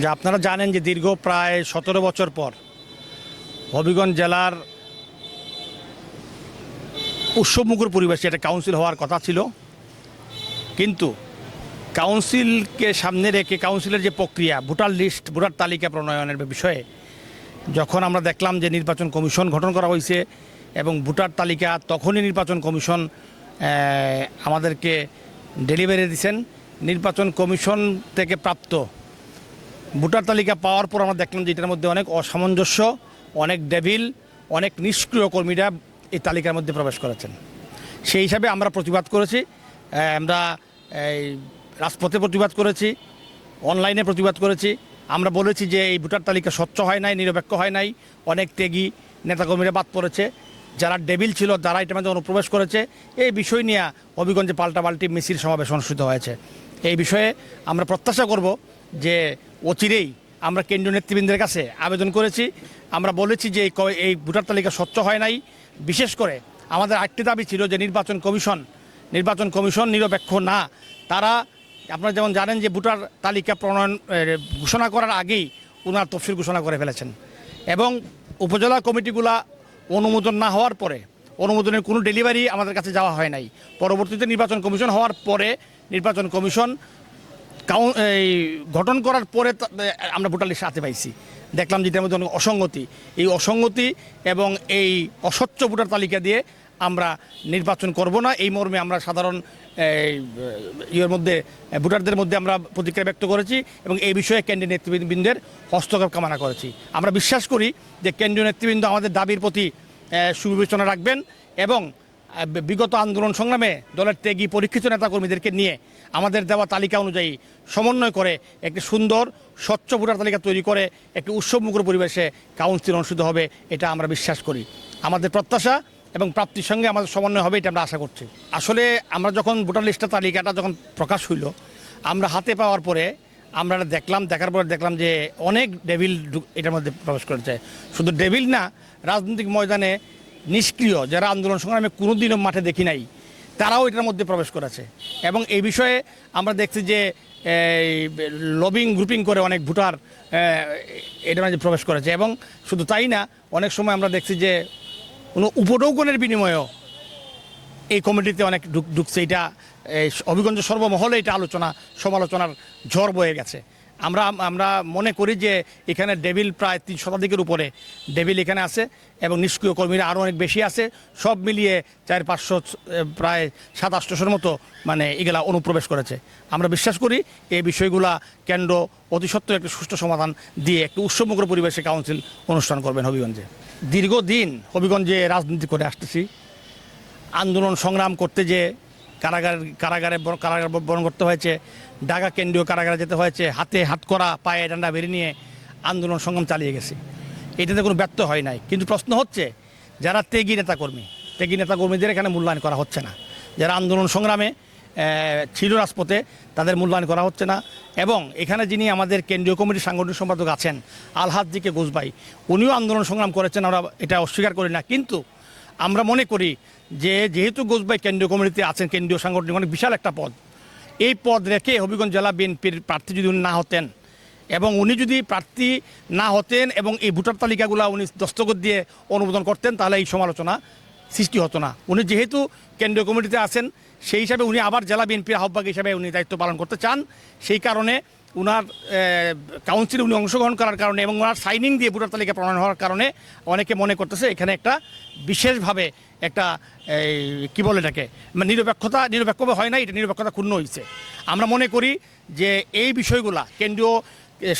যে আপনারা জানেন যে দীর্ঘ প্রায় সতেরো বছর পর হবিগঞ্জ জেলার উৎসবমুখর পরিবেশে একটা কাউন্সিল হওয়ার কথা ছিল। কিন্তু কাউন্সিলকে সামনে রেখে কাউন্সিলের যে প্রক্রিয়া, ভোটার লিস্ট ভোটার তালিকা প্রণয়নের বিষয়ে যখন আমরা দেখলাম যে নির্বাচন কমিশন গঠন করা হয়েছে এবং ভোটার তালিকা তখনই নির্বাচন কমিশন আমাদেরকে ডেলিভারি দিয়েছেন, নির্বাচন কমিশন থেকে প্রাপ্ত ভোটার তালিকা পাওয়ার পর আমরা দেখলাম যে এটার মধ্যে অনেক অসামঞ্জস্য, অনেক ডেভিল, অনেক নিষ্ক্রিয় কর্মীরা এই তালিকার মধ্যে প্রবেশ করেছেন। সেই হিসাবে আমরা প্রতিবাদ করেছি আমরা এই রাজপথে প্রতিবাদ করেছি, অনলাইনে প্রতিবাদ করেছি। আমরা বলেছি যে এই ভোটার তালিকা স্বচ্ছ হয় নাই, নিরপেক্ষ হয় নাই, অনেক ত্যাগী নেতাকর্মীরা বাদ পড়েছে। যারা ডেবিল ছিল, তারা এটার মধ্যে অনুপ্রবেশ করেছে। এই বিষয় নিয়ে হবিগঞ্জে পাল্টাপাল্টি মিছিল সমাবেশ অনুষ্ঠিত হয়েছে। এই বিষয়ে আমরা প্রত্যাশা করব যে অচিরেই আমরা কেন্দ্রীয় নেতৃবৃন্দের কাছে আবেদন করেছি। আমরা বলেছি যে এই ভোটার তালিকা স্বচ্ছ হয় নাই। বিশেষ করে আমাদের আরেকটি দাবি ছিল যে নির্বাচন কমিশন নির্বাচন কমিশন নিরপেক্ষ না। তারা, আপনারা যেমন জানেন যে ভোটার তালিকা প্রণয়ন ঘোষণা করার আগেই ওনার তফসিল ঘোষণা করে ফেলেছেন। এবং উপজেলা কমিটিগুলা অনুমোদন না হওয়ার পরে, অনুমোদনের কোনো ডেলিভারি আমাদের কাছে যাওয়া হয় নাই। পরবর্তীতে নির্বাচন কমিশন হওয়ার পরে নির্বাচন কমিশন কাউন এই গঠন করার পরে আমরা ভোটার লিস্ট হাতে পাইছি। দেখলাম যেটার মধ্যে অনেক অসঙ্গতি। এই অসঙ্গতি এবং এই অস্বচ্ছ ভোটার তালিকা দিয়ে আমরা নির্বাচন করব না। এই মর্মে আমরা সাধারণ ইয়ের মধ্যে ভোটারদের মধ্যে আমরা প্রতিক্রিয়া ব্যক্ত করেছি এবং এই বিষয়ে কেন্দ্রীয় নেতৃবৃন্দের হস্তক্ষেপ কামনা করেছি। আমরা বিশ্বাস করি যে কেন্দ্রীয় নেতৃবৃন্দ আমাদের দাবির প্রতি সুবিবেচনা রাখবেন এবং বিগত আন্দোলন সংগ্রামে দলের ত্যাগী পরীক্ষিত নেতাকর্মীদেরকে নিয়ে আমাদের দেওয়া তালিকা অনুযায়ী সমন্বয় করে একটি সুন্দর, স্বচ্ছ ভোটার তালিকা তৈরি করে একটি উৎসবমুখর পরিবেশে কাউন্সিল অনুষ্ঠিত হবে, এটা আমরা বিশ্বাস করি। আমাদের প্রত্যাশা এবং প্রাপ্তির সঙ্গে আমাদের সমন্বয় হবে, এটা আমরা আশা করছি। আসলে আমরা যখন ভোটার লিস্টের তালিকাটা যখন প্রকাশ হইল, আমরা হাতে পাওয়ার পরে আমরা দেখলাম, দেখার পরে দেখলাম যে অনেক ডেভিল এটার মধ্যে প্রবেশ করেছে। শুধু ডেভিল না, রাজনৈতিক ময়দানে নিষ্ক্রিয় যারা আন্দোলন সংগ্রামে কোনোদিনও মাঠে দেখি নাই তারাও এটার মধ্যে প্রবেশ করেছে। এবং এই বিষয়ে আমরা দেখছি যে লবিং গ্রুপিং করে অনেক ভোটার এটার মধ্যে প্রবেশ করেছে। এবং শুধু তাই না, অনেক সময় আমরা দেখছি যে, কোনো উপঢৌকনের বিনিময়েও এই কমিটিতে অনেক ঢুক- ঢুকছে। এটা অভিগঞ্জ সর্বমহলে এটা আলোচনা, সমালোচনার ঝড় বয়ে গেছে। আমরা আমরা মনে করি যে এখানে ডেভিল প্রায় তিন শতাধিকের উপরে ডেভিল এখানে আছে এবং নিষ্ক্রিয় কর্মীরা আরও অনেক বেশি আছে। সব মিলিয়ে চার পাঁচশো প্রায় সাত আটশোশোর মতো মানে এগুলা অনুপ্রবেশ করেছে। আমরা বিশ্বাস করি এই বিষয়গুলা কেন্দ্র অতি সত্ত্বর একটি সুষ্ঠু সমাধান দিয়ে একটি উৎসবমুখর পরিবেশে কাউন্সিল অনুষ্ঠান করবেন হবিগঞ্জে। দীর্ঘদিন হবিগঞ্জে রাজনীতি করে আসতেছি। আন্দোলন সংগ্রাম করতে যে কারাগার, কারাগারে কারাগার বরণ করতে হয়েছে ঢাকা কেন্দ্রীয় কারাগারে যেতে হয়েছে, হাতে হাত করা, পায়ে ডান্ডা বেরিয়ে নিয়ে আন্দোলন সংগ্রাম চালিয়ে গেছে। এটাতে কোনো ব্যর্থ হয় নাই। কিন্তু প্রশ্ন হচ্ছে, যারা ত্যাগী নেতাকর্মী, ত্যাগী নেতাকর্মীদের এখানে মূল্যায়ন করা হচ্ছে না। যারা আন্দোলন সংগ্রামে ছিল রাজপথে, তাদের মূল্যায়ন করা হচ্ছে না। এবং এখানে যিনি আমাদের কেন্দ্রীয় কমিটির সাংগঠনিক সম্পাদক আছেন আলহাদ জিকে গোসবাই উনিও আন্দোলন সংগ্রাম করেছেন, আমরা এটা অস্বীকার করি না। কিন্তু আমরা মনে করি যে, যেহেতু গোসবাই কেন্দ্রীয় কমিটিতে আছেন, কেন্দ্রীয় সাংগঠনিক অনেক বিশাল একটা পদ এই পদ রেখে হবিগঞ্জ জেলা বিএনপির প্রার্থী যদি না হতেন এবং উনি যদি প্রার্থী না হতেন এবং এই ভোটার তালিকাগুলো উনি দস্তখত দিয়ে অনুমোদন করতেন, তাহলে এই সমালোচনা সৃষ্টি হতো না। উনি যেহেতু কেন্দ্রীয় কমিটিতে আছেন, সেই হিসাবে উনি আবার জেলা বিএনপির আহ্বায়ক হিসাবে উনি দায়িত্ব পালন করতে চান। সেই কারণে উনার কাউন্সিলে উনি অংশগ্রহণ করার কারণে এবং ওনার সাইনিং দিয়ে ভোটার তালিকা প্রণয়ন হওয়ার কারণে অনেকে মনে করতেছে এখানে একটা বিশেষভাবে একটা কি বলে এটাকে? মানে নিরপেক্ষতা, নিরপেক্ষভাবে হয় না, এটা নিরপেক্ষতা ক্ষুণ্ণ হয়েছে আমরা মনে করি যে এই বিষয়গুলা, কেন্দ্রীয়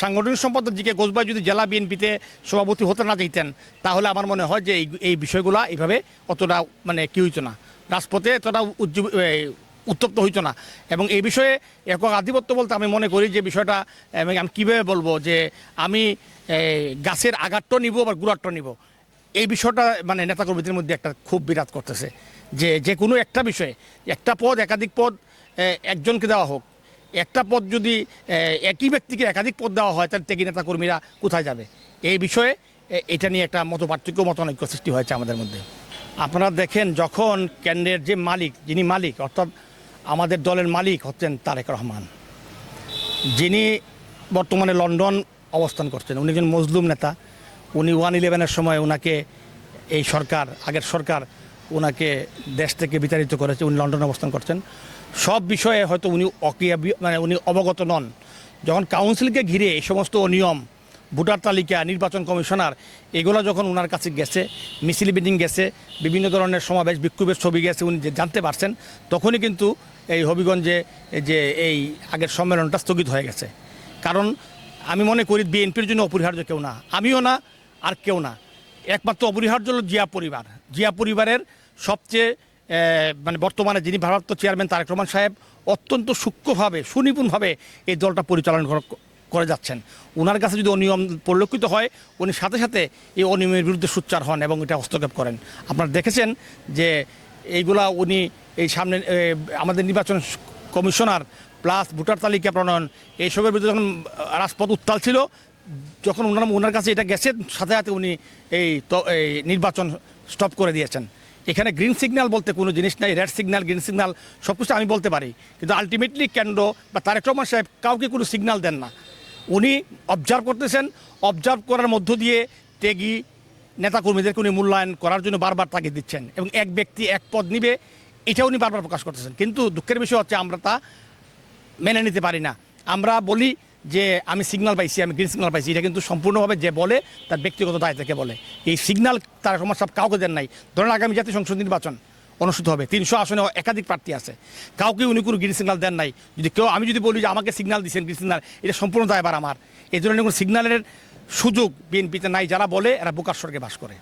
সাংগঠনিক সম্পাদক জিকে গোসবাই যদি জেলা বিএনপিতে সভাপতি হতে না দিতেন, তাহলে আমার মনে হয় যে এই এই বিষয়গুলা এইভাবে অতটা মানে কি হইতো না। রাজপথে এতটা উজ্জীব উত্তপ্ত হইতো না। এবং এই বিষয়ে একক আধিপত্য বলতে আমি মনে করি যে বিষয়টা, আমি কীভাবে বলব যে আমি গাছের আঘাতটা নিব বা গুড়ারটা নিব। এই বিষয়টা মানে নেতাকর্মীদের মধ্যে একটা খুব বিরাট করতেছে যে যে কোনো একটা বিষয়ে, একটা পদ, একাধিক পদ একজনকে দেওয়া হোক। একটা পদ যদি একই ব্যক্তিকে একাধিক পদ দেওয়া হয়, তাহলে ত্যাগী নেতাকর্মীরা কোথায় যাবে? এই বিষয়ে এটা নিয়ে একটা মত পার্থক্য মতানৈক্য সৃষ্টি হয়েছে আমাদের মধ্যে। আপনারা দেখেন যখন কেন্দ্রের যে মালিক, যিনি মালিক, অর্থাৎ আমাদের দলের মালিক হচ্ছেন তারেক রহমান। যিনি বর্তমানে লন্ডন অবস্থান করছেন। উনি একজন মজলুম নেতা। উনি ওয়ান ইলেভেনের সময় ওনাকে এই সরকার, আগের সরকার ওনাকে দেশ থেকে বিতাড়িত করেছে, উনি লন্ডনে অবস্থান করছেন। সব বিষয়ে হয়তো উনি অক্রিয়া মানে উনি অবগত নন। যখন কাউন্সিলকে ঘিরে এই সমস্ত অনিয়ম, ভোটার তালিকা, নির্বাচন কমিশনার, এগুলো যখন ওনার কাছে গেছে, মিছিল মিটিং গেছে, বিভিন্ন ধরনের সমাবেশ, বিক্ষোভের ছবি গেছে, উনি যে জানতে পারছেন, তখনই কিন্তু এই হবিগঞ্জে যে এই আগের সম্মেলনটা স্থগিত হয়ে গেছে। কারণ আমি মনে করি বিএনপির জন্য অপরিহার্য কেউ না। আমিও না আর কেউ না। একমাত্র অপরিহার্য হলো জিয়া পরিবার। জিয়া পরিবারের সবচেয়ে মানে বর্তমানে যিনি ভারপ্রাপ্ত চেয়ারম্যান তারেক রহমান সাহেব অত্যন্ত সূক্ষ্মভাবে, সুনিপুণভাবে এই দলটা পরিচালনা করে যাচ্ছেন। ওনার কাছে যদি অনিয়ম পরিলক্ষিত হয়, উনি সাথে সাথে এই অনিয়মের বিরুদ্ধে সোচ্চার হন এবং এটা হস্তক্ষেপ করেন। আপনারা দেখেছেন যে এইগুলা উনি এই সামনে আমাদের নির্বাচন কমিশনার প্লাস ভোটার তালিকা প্রণয়ন, এইসবের বিরুদ্ধে যখন রাজপথ উত্তাল ছিল যখন ওনার ওনার কাছে এটা গেছে, সাথে সাথে উনি এই নির্বাচন স্টপ করে দিয়েছেন। এখানে গ্রিন সিগন্যাল বলতে কোনো জিনিস নাই রেড সিগন্যাল গ্রিন সিগন্যাল সব কিছু আমি বলতে পারি। কিন্তু আলটিমেটলি কেন্দ্র বা তারেক রহমান সাহেব কাউকে কোনো সিগন্যাল দেন না। উনি অবজার্ভ করতেছেন অবজার্ভ করার মধ্য দিয়ে টেগি নেতাকর্মীদেরকে উনি মূল্যায়ন করার জন্য বারবার তাকে দিচ্ছেন এবং এক ব্যক্তি এক পদ নিবে এটা উনি বারবার প্রকাশ করতেছেন। কিন্তু দুঃখের বিষয় হচ্ছে আমরা তা মেনে নিতে পারি না। আমরা বলি যে আমি সিগনাল পাইছি, আমি গ্রিন সিগনাল পাইছি, এটা কিন্তু সম্পূর্ণভাবে যে বলে, তার ব্যক্তিগত দায় থেকে বলে। এই সিগন্যাল তার সমাজ সব কাউকে দেন নাই। ধরেন আগামী জাতীয় সংসদ নির্বাচন অনুষ্ঠিত হবে, তিনশো আসনে একাধিক প্রার্থী আছে। কাউকে উনি কোনো গ্রিন সিগনাল দেন নাই। যদি কেউ, আমি যদি বলি যে আমাকে সিগন্যাল দিচ্ছেন গ্রিন সিগন্যাল এটা সম্পূর্ণ দায়বার আমার। এই ধরনের কোনো সিগন্যালের সুযোগ বিএনপিতে নাই, যারা বলে, এরা বোকার স্বর্গে বাস করে।